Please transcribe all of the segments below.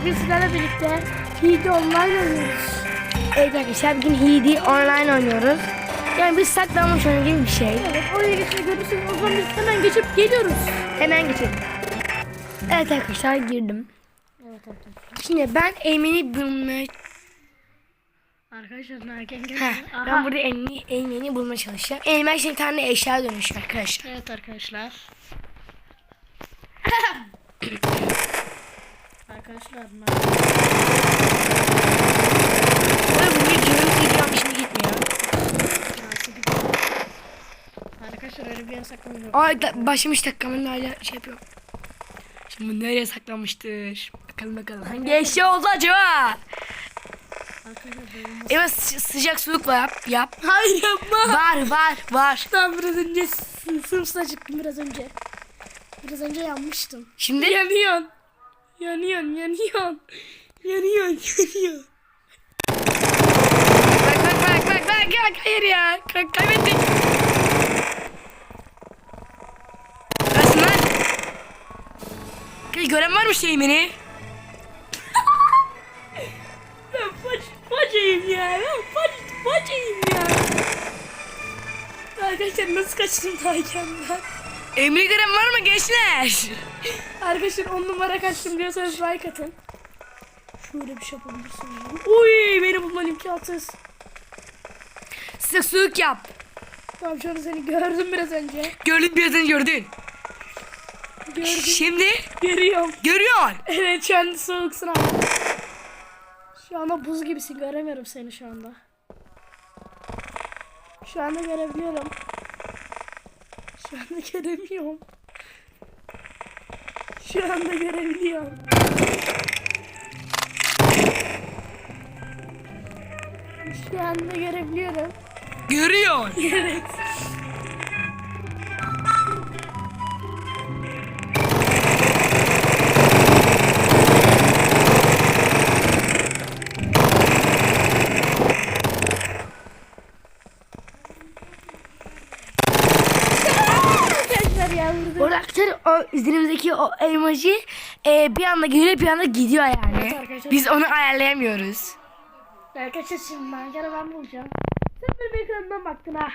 Bugün sizlerle birlikte Hidi Online oynuyoruz. Evet arkadaşlar bugün Hidi online oynuyoruz. Yani bir saklanmış oyunu gibi bir şey. Evet oraya geçince görürsünüz. O zaman biz hemen geçip geliyoruz. Hemen geçelim. Evet arkadaşlar girdim. Evet arkadaşlar. Şimdi ben Emin'i bulmaya... Arkadaşlar erken Heh, geldi. ben burada Emin'i Emin'i bulmaya çalışacağım. Eymen şimdi tane eşya dönüşüyor arkadaşlar. Evet arkadaşlar. arkadaşlar ben- Böyle bu bir görüntü gidiyorum şimdi gitmiyor. Arkadaşlar öyle bir yere saklanıyor. Ay da, başlamış dakikamın hala şey yapıyor. Şimdi nereye saklanmıştır? Bakalım bakalım. Hangi eşya oldu acaba? Evet sı- sıcak soğuk var yap. yap. Hayır yapma. Var var var. Ben biraz önce sımsıla çıktım biraz önce. Biraz önce yanmıştım. Şimdi Yanıyorsun. Yanıyorsun, yanıyorsun. Yanıyorsun, yanıyorsun. Bak bak bak bak bak bak hayır ya Ka- kaybettik. Kaçsın lan. Kız gören var mı şey beni? Ben faç, facayım ya. Ben faç, facayım ya. Arkadaşlar nasıl kaçtım dayken ben? Emri gören var mı gençler? Arkadaşlar on numara kaçtım diyorsanız like atın. Şöyle bir şey yapabilirsiniz. Uy beni bulman imkansız. Sıcak soğuk yap. An seni gördüm biraz önce. Gördün birazdan gördün. Gördüm. Şimdi Görüyorum. görüyorsun. Evet şu anda soğuksun ama. Şu anda buz gibisin göremiyorum seni şu anda. Şu anda görebiliyorum. Şu anda göremiyorum. Şu anda görebiliyorum. Şu anda görebiliyorum. Görüyorsun. Evet. geldi. Orada arkadaşlar o üzerimizdeki o emoji e, bir anda geliyor bir anda gidiyor yani. Evet, Biz onu ayarlayamıyoruz. Arkadaşlar şimdi ben yaradan bulacağım. Sen benim ekranımdan baktın ha.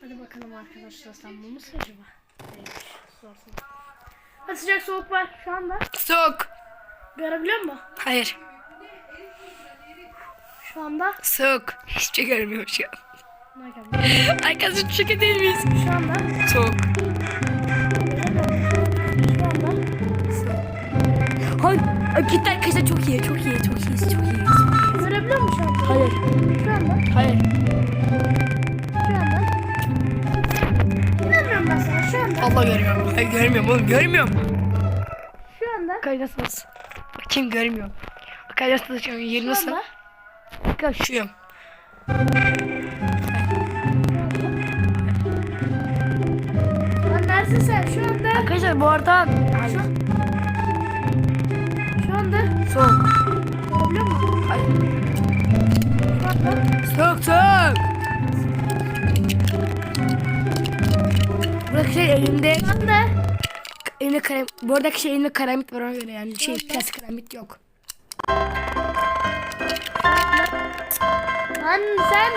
Hadi bakalım arkadaşlar sen bu musun acaba? Evet. Hadi sıcak soğuk var şu anda. Soğuk. Görebiliyor musun? Hayır. Şu anda? Soğuk. Hiçbir şey görmüyorum şu an. Arkadaşlar çok değil miyiz? Şu anda. Anda. Hayır. Gitti arkadaşlar çok iyi. Çok iyi. Çok iyiyiz. Çok. Çok iyiyiz. Görebiliyor musun şu anda? Hayır. Şu anda. Hayır. Şu anda. İnanmıyorum ben sana şu anda. Allah görmüyorum. Hayır görmüyorum oğlum. Görmüyorum. Şu anda. Kaydasınız. Bakayım görmüyorum. Kaydasınız şu an. Yeri nasıl? Kaçıyorum. Neredesin sen şu anda? Arkadaşlar bu arada Hayır. Şu anda. Soğuk. Görebiliyor musun? Hayır. Şu. Soğuk soğuk. Buradaki şey elimde Şu anda. elimde karem, buradaki şey elimde karamit var ona göre yani şey plastik karamit yok. Lan sen.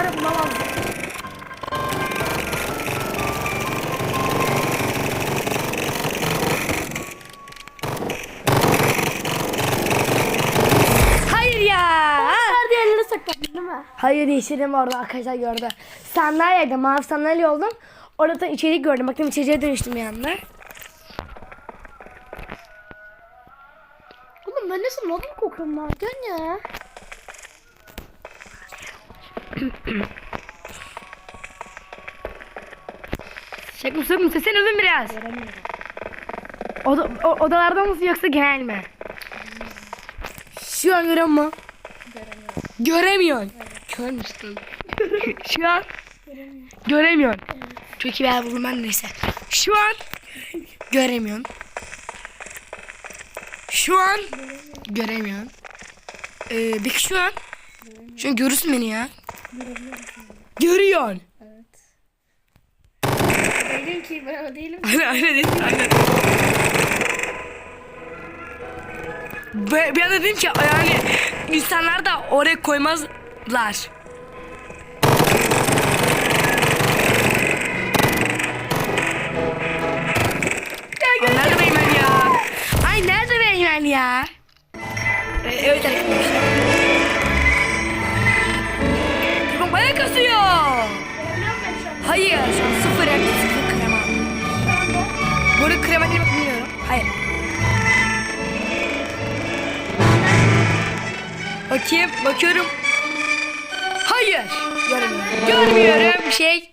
var ya bulamazdım. Hayır ya. Nerede yerlere saklandın değil mi? Hayır yeşilim orada arkadaşlar gördü. Sandalyede mavi sandalye oldum. Orada da içeri gördüm. Bakın içeriye dönüştüm yanına. Oğlum ben nasıl modum kokuyorum lan? Dön ya. Şaka söküm sesini uzun biraz. Oda, o, odalardan mısın yoksa genel mi? Şu an görüyor musun? Göremiyorum. Göremiyorsun. Kör müsün? Şu an Göremiyorum. göremiyorsun. Buldum ben neyse. Şu an göremiyorsun. Şu an göremiyorsun. Ee, peki şu an? Şu an görürsün beni ya. Görüyorsun. Evet. Değilim ki ben o değilim. Aynen aynen dedim aynen. Bir anda dedim ki yani insanlar da oraya koymazlar. Ay, nerede Beymen ya? Ay nerede Beymen ya? Ee, evet arkadaşlar. Kasıyor. Hayır sıfır hem sıfır krema. Bunu krema değil mi bilmiyorum. Hayır. Bakayım, bakıyorum. Hayır. Görmüyorum. Görmüyorum bir şey.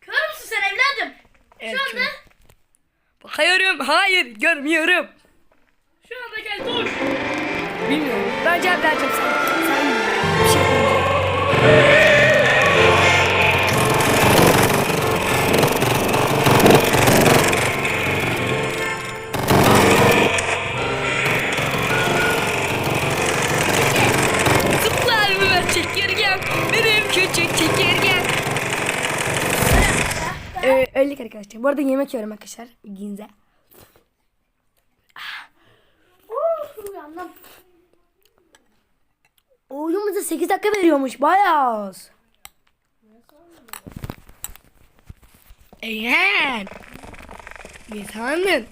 Kör müsün sen evladım? Evet, Şu anda, körüm. Bakıyorum. Hayır, görmüyorum. şu anda gel dur. Bilmiyorum. Ben cevap vereceğim sen. Bu arada yemek yiyorum arkadaşlar. Uyandım. Oyunumuza 8 dakika veriyormuş. Bayağı az. Eğen. Ne sandın?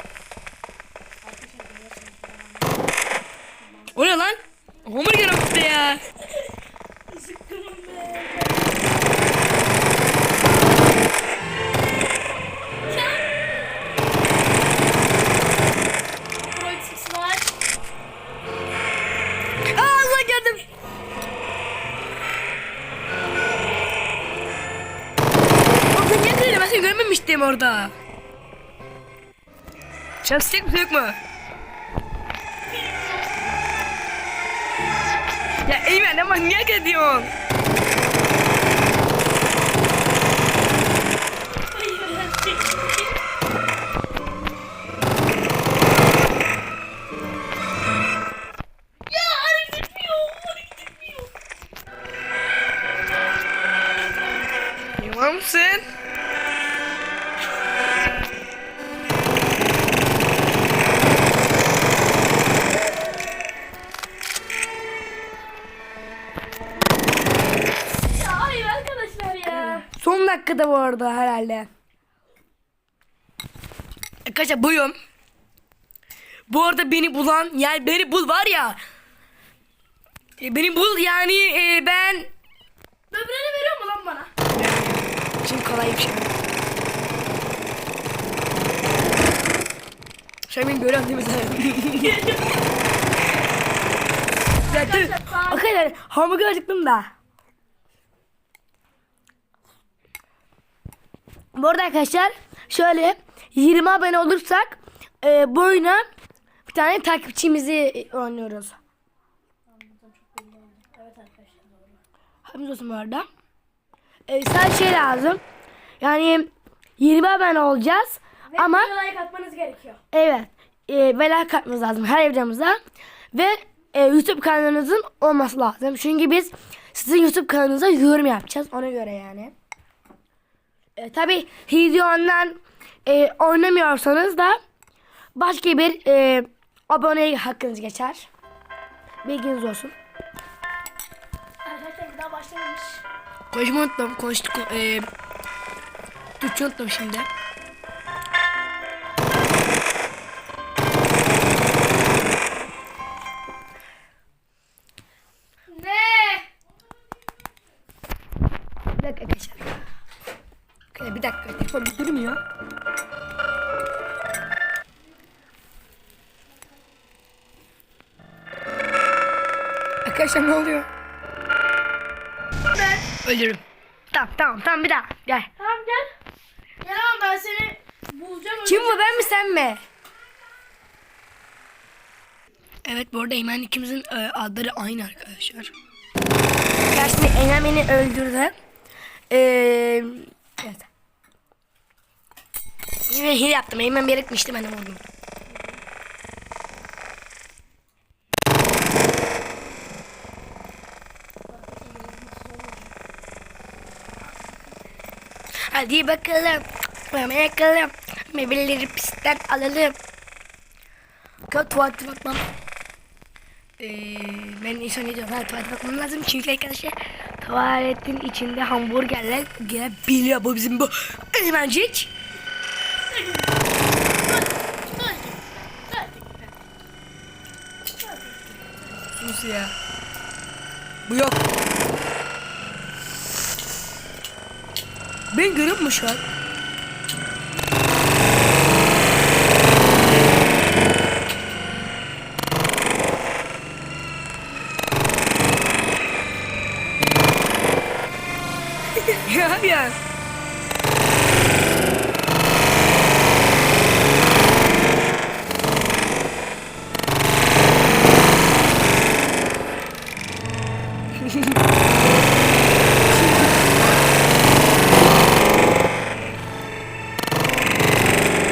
O ne lan? Hamburger attı ya. Orada. Şanslık mı yok mu? Ya Eymen ama niye gidiyorsun? 10 dakikada bu arada herhalde. Arkadaşlar buyum. Bu arada beni bulan yani beni bul var ya. E, beni bul yani e, ben. Böbreğini veriyor mu lan bana? Şimdi kolay bir şey. Şöyle gören değil mi sen? Arkadaşlar hamburger acıktım da. Bu arada arkadaşlar şöyle 20 abone olursak e, bu oyuna bir tane takipçimizi oynuyoruz. Evet arkadaşlar doğru. Haberiniz olsun bu arada. E, sadece şey lazım. Yani 20 abone olacağız. Ve Ama like atmanız gerekiyor. evet. E, ve like atmanız lazım her videomuza. Ve e, YouTube kanalınızın olması lazım. Çünkü biz sizin YouTube kanalınıza yorum yapacağız. Ona göre yani. E, Tabi videondan e, oynamıyorsanız da başka bir e, aboneye hakkınız geçer. Bilginiz olsun. Arkadaşlar bir daha başlamamış. Konuşmayı unuttum. Konuştuk. E, Türkçe unuttum şimdi. Bir dakika. Telefon bir durmuyor. Arkadaşlar ne oluyor? Ben. Ölürüm. Tamam tamam tamam bir daha. Gel. Tamam gel. Gel ama ben seni bulacağım. Kim bu ben mi sen mi? Evet bu arada Eymen ikimizin e, adları aynı arkadaşlar. Gerçekten Eymen beni öldürdü. Ee, evet. Yine hile yaptım. Eymen bir etmişti ben de vurdum. Hadi bakalım. Mama yakalım. Meyveleri pistten alalım. Kalk tuvalete bakmam. Ee, ben ne diyorum? Ha, tuvalete bakmam lazım. Çünkü arkadaşlar tuvaletin içinde hamburgerler gelebiliyor. Bu bizim bu hemencik. Sus ya. Bu yok. Ben görüyor mu şu an? ya ya.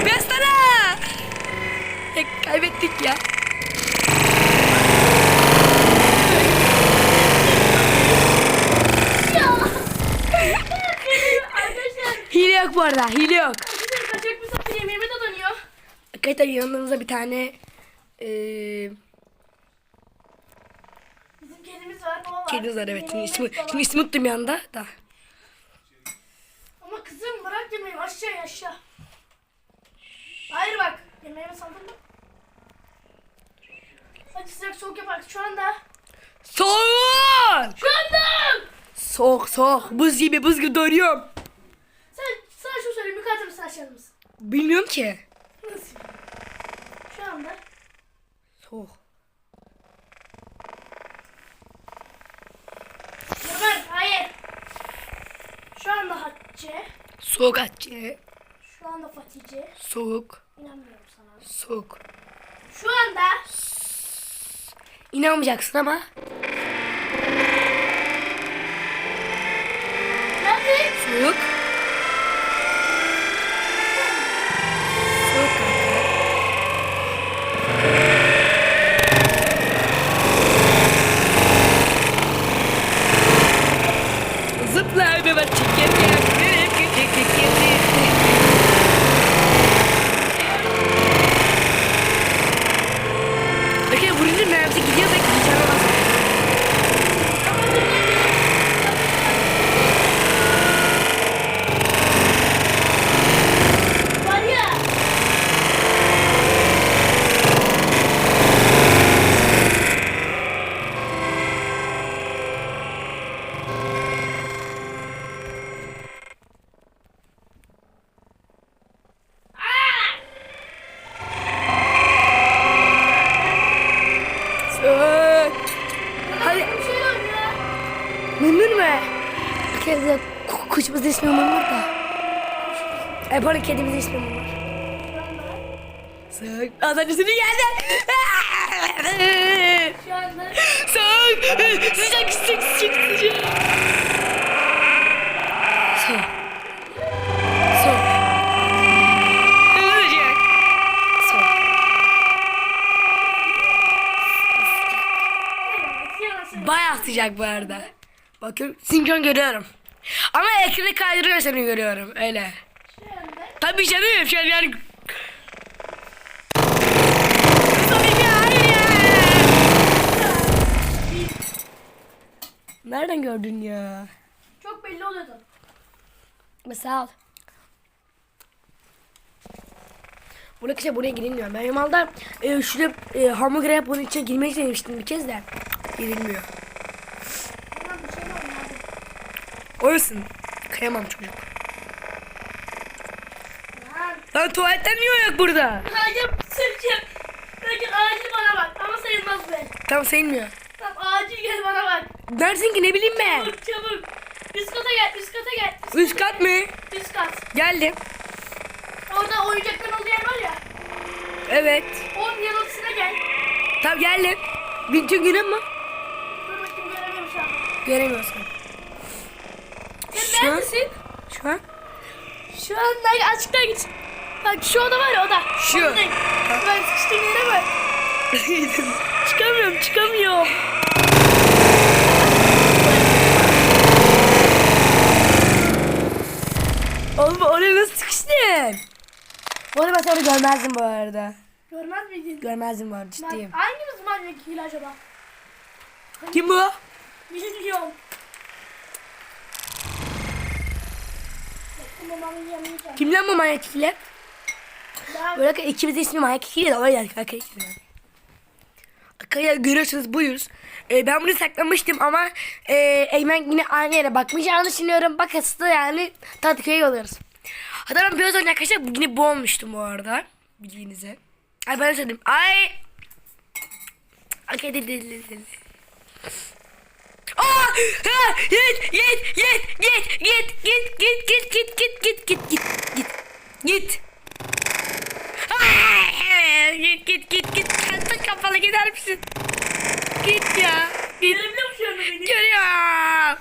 Besana! E, kaybettik ya. Arkadaşlar Hile yok bu arada, hile yok. kaçak misafir yemeğime dadanıyor. Arkadaşlar yanımızda bir tane eee Bizim kedimiz var baba var. kedimiz var evet. Şimdi Yemeğimiz ismi, şimdi ismi unuttum yanında da. Ama kızım bırak yemeğimi aşağı aşağı. Hayır bak yemeğime saldırma. Hadi sıcak soğuk yaparız şu anda. Soğuk! Şu anda. Soğuk soğuk. Buz gibi buz gibi donuyorum. Sana şunu yukarıda mısın aşağıda mısın? Bilmiyorum ki. Nasıl? Şu anda. Soğuk. Ömer hayır. Şu anda Hatice. Soğuk Hatice. Şu anda Fatice. Soğuk. İnanmıyorum sana. Soğuk. Şu anda. İnanmayacaksın ama. Soğuk. Soğuk kanka. Zıpla be bak çeker Bakın vurunca mermisi gidiyor ve dışarı basıyor. Var ya. Soğuk. Hadi. Bir şey yok ya. Memnun mu? Bir kez de ku- kuşumuzun ismi Memnun da. E pardon kedimizin ismi. Soğuk. Az önce seni geldi. Şu anda. Soğuk. Sıcak sıcak sıcak sıcak. Soğuk. Soğuk. Sıcak. Soğuk. Bayağı sıcak bu arada. Bakın sinkron görüyorum. Ama ekranı kaydırıyor seni görüyorum öyle. Tabii canım şu an yani. Nereden gördün ya? Çok belli oluyordu. Mesela Buraya kısa buraya girilmiyor. Ben normalde e, şurada e, hamburger yap bunun içine girmek denemiştim bir kez de. Girilmiyor. Ulan bir şey yok nerede? Orasın. Kıyamam çocuk. Lan. Lan tuvaletten niye yok burada? Hayır sırçım. Peki acil bana bak ama sayılmaz be. Tam sayılmıyor. Tamam acil gel bana bak. Neredesin ki ne bileyim ben. Çabuk çabuk. Üst kata gel üst kata gel. Üst kat mı? Üst kat. Geldim. Orada oyuncakların olduğu yer var ya. Evet. Onun yanıltısına gel. Tamam geldim. Bütün günüm mü? Dur bakayım göremiyorum şu an. Göremiyorsun. Neredesin? Şu an. Şu an açıktan git. Bak şu oda var ya oda. Şu. Odadayım. Ben sıkıştığım yere bak. Çıkamıyorum çıkamıyorum. misin? Bu arada ben seni görmezdim bu arada. Görmez miydin? Görmezdim bu arada ciddiyim. hangimiz manyakıyla acaba? Kim bu? Bilmiyorum. Ama mamın yanmayacağım. Kim lan bu manyak ikili? Böyle ikimiz de ismi manyak ikili de yani kanka ikili. Arkadaşlar görüyorsunuz buyuz. Ee, ben bunu saklamıştım ama e, Eymen yine aynı yere bakmayacağını düşünüyorum. Bakası yani Tatköy'e yolluyoruz. Hatta ben biraz önce arkadaşlar yine bu olmuştum bu arada. Bildiğinize. Ay ben söyledim. Ay. Okey dedi dedi dedi. Aa! Ha! Git git git git git git git git git git git git git git git. Git git git git. Kalktı kafalı gider misin? Git ya. Git. Görüyorum.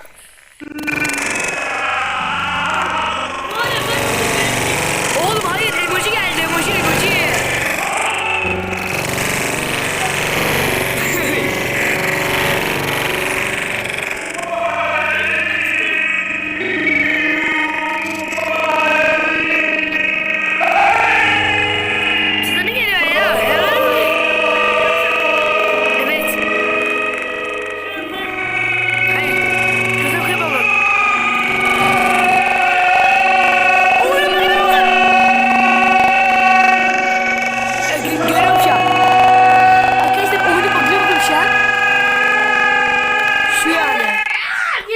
Var ya ben Oğlum hayır emoji geldi emoji emoji. Size ne geliyor ya? Evet. Hayır. Gözüm kaybolur. Oğlum ne oldu? Ya, gö- Görüyorum şu an. Arkadaşlar oyunu bakıyorum şu an. Şu yani.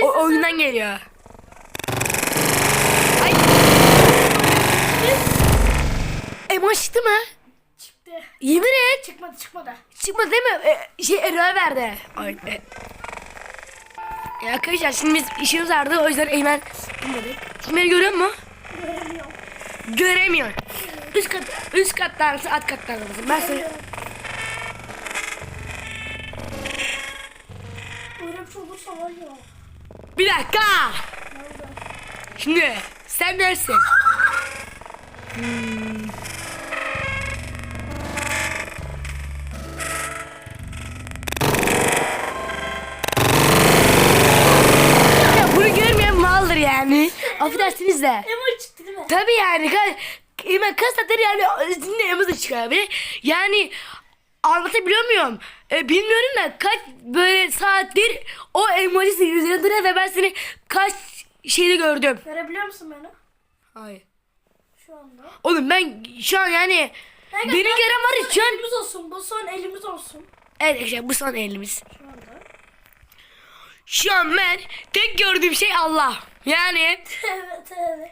O oyundan geliyor. Ay. Emo çıktı mı? çıktı. Yemin et. Çıkmadı çıkmadı. Çıkmadı değil mi? Ee, verdi. Ay, e. Ya arkadaşlar şimdi biz işimiz vardı o yüzden Eymen bilmedik. Şimdi beni görüyor mu? Göremiyorum. Göremiyor. Üst kat üst kattan mısın alt kattan mısın? Ben seni bir dakika. Nerede? Şimdi sen dersin. Hmm. Ya bunu görmeyen maldır yani. Affedersiniz de. Emo çıktı değil mi? Tabii yani. Hemen kaç saattir yani dinleyemiz de çıkabilir. Yani anlatabiliyor muyum? E, bilmiyorum da kaç böyle saattir o emojisi üzerinde duruyor ve ben seni kaç şeyde gördüm. Görebiliyor musun beni? Hayır. Şu anda. Oğlum ben şu an yani Kanka, beni gören var ya şu an. Elimiz olsun. Bu son elimiz olsun. Evet arkadaşlar bu son elimiz. Şu anda. Şu an ben tek gördüğüm şey Allah. Yani evet evet.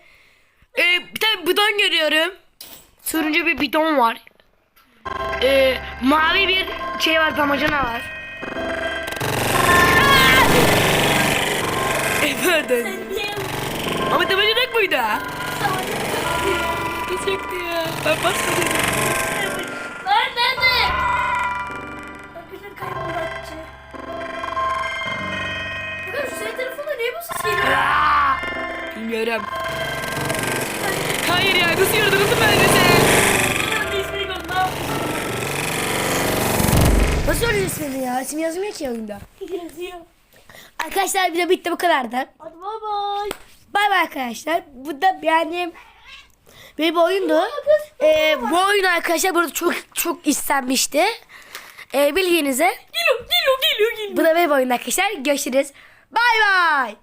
e, bir tane bidon görüyorum. Turuncu bir bidon var. E, mavi bir şey var damacana var. E niye Ama damacana savaşa Ne çekti ya? Ben basmadım. Hayır ya nasıl. Ne yapıyorsun? Nasıl öyle ismini ya? İsmi yazmıyor ki oyunda. Yazıyor. Arkadaşlar video bitti bu kadardı. Hadi bay bay. Bay bay arkadaşlar. Bu da yani bir oyundu. Ee, bu oyun arkadaşlar burada çok çok istenmişti. Ee, bildiğinize Geliyor geliyor geliyor geliyor. bu da web oyunu arkadaşlar. Görüşürüz. Bay bay.